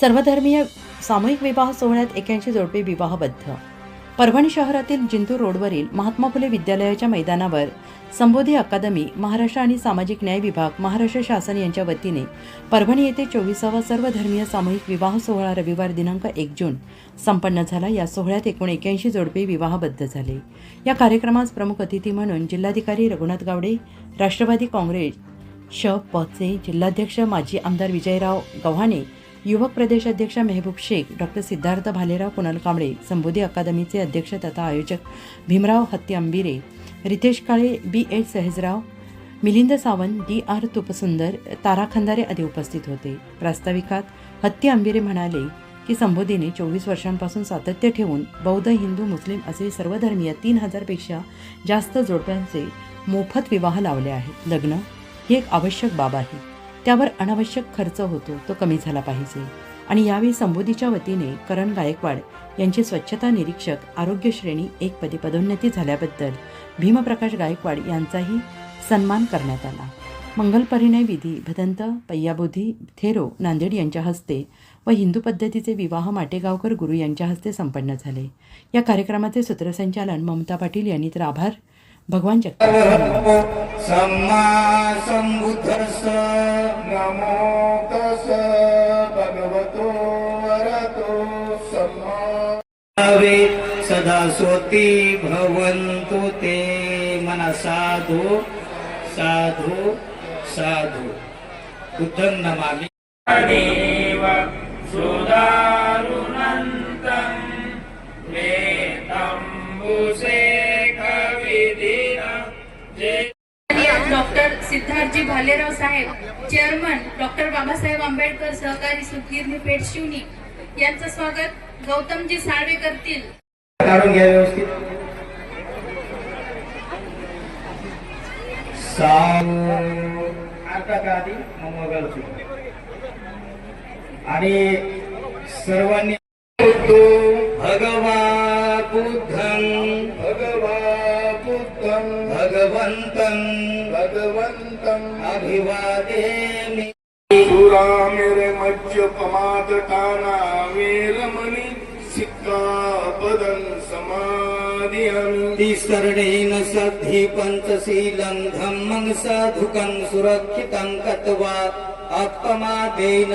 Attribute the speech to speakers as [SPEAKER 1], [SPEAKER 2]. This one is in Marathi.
[SPEAKER 1] सर्वधर्मीय सामूहिक विवाह सोहळ्यात एक्याऐंशी जोडपे विवाहबद्ध. परभणी शहरातील जिंतूर रोडवरील महात्मा फुले विद्यालयाच्या मैदानावर संबोधी अकादमी महाराष्ट्र आणि सामाजिक न्याय विभाग महाराष्ट्र शासन यांच्या वतीने परभणी येथे चोवीसावा सर्वधर्मीय सामूहिक विवाह सोहळा रविवार दिनांक एक जून संपन्न झाला. या सोहळ्यात एकूण एक्याऐंशी जोडपे विवाहबद्ध झाले. या कार्यक्रमास प्रमुख अतिथी म्हणून जिल्हाधिकारी रघुनाथ गावडे राष्ट्रवादी काँग्रेस श पचे जिल्हाध्यक्ष माजी आमदार विजयराव गव्हाणे युवक प्रदेशाध्यक्ष मेहबूब शेख डॉक्टर सिद्धार्थ भालेराव कुणाल कांबळे संबोधी अकादमीचे अध्यक्ष तथा आयोजक Bhimrao Hatti Ambire Ritesh Kale B H Sahajrao Milind Sawant D R Tupsundar Tara Khandare आदी उपस्थित होते. प्रास्ताविकात हत्ती अंबिरे म्हणाले की संबोधीने चोवीस वर्षांपासून सातत्य ठेवून बौद्ध हिंदू मुस्लिम असे सर्वधर्मीय तीन हजारपेक्षा जास्त जोडप्यांचे मोफत विवाह लावले आहेत. लग्न ही एक आवश्यक बाब आहे. त्यावर अनावश्यक खर्च होतो तो कमी झाला पाहिजे. आणि यावेळी संबोधीच्या वतीने करण गायकवाड यांचे स्वच्छता निरीक्षक आरोग्य श्रेणी एक पदी पदोन्नती झाल्याबद्दल भीमप्रकाश गायकवाड यांचाही सन्मान करण्यात आला. मंगल परिणय विधी भदंत पय्याबोधी थेरो नांदेड यांच्या हस्ते व हिंदू पद्धतीचे विवाह माटेगावकर गुरु यांच्या हस्ते संपन्न झाले. या कार्यक्रमाचे सूत्रसंचालन ममता पाटील यांनी तर आभार भगवान
[SPEAKER 2] सदा सोती भवन्तु ते मन साधु साधु साधु। बुद्धं नमामि। देव सुदारुणन्तं
[SPEAKER 3] डॉक्टर सिद्धार्थजी भालेराव साहेब चेअरमन डॉक्टर बाबासाहेब आंबेडकर सहकारी सुतगिरणी पेठ शिवनी यांचं स्वागत गौतमजी साळवे करतील.
[SPEAKER 2] काढून घ्या व्यवस्थित. साऊ. आता का आधी? मग आणि सर्वांनी भगवन्तं
[SPEAKER 4] भगवन्तम्
[SPEAKER 2] अभिवादेमि
[SPEAKER 4] सुरामिरे मज्ज पमादटाना वेरमणि सिक्कापदं समादियामि।
[SPEAKER 2] तिसरणेन सद्धि पञ्चशीलं धम्मं साधुकं सुरक्षितं कत्वा आत्ममादेन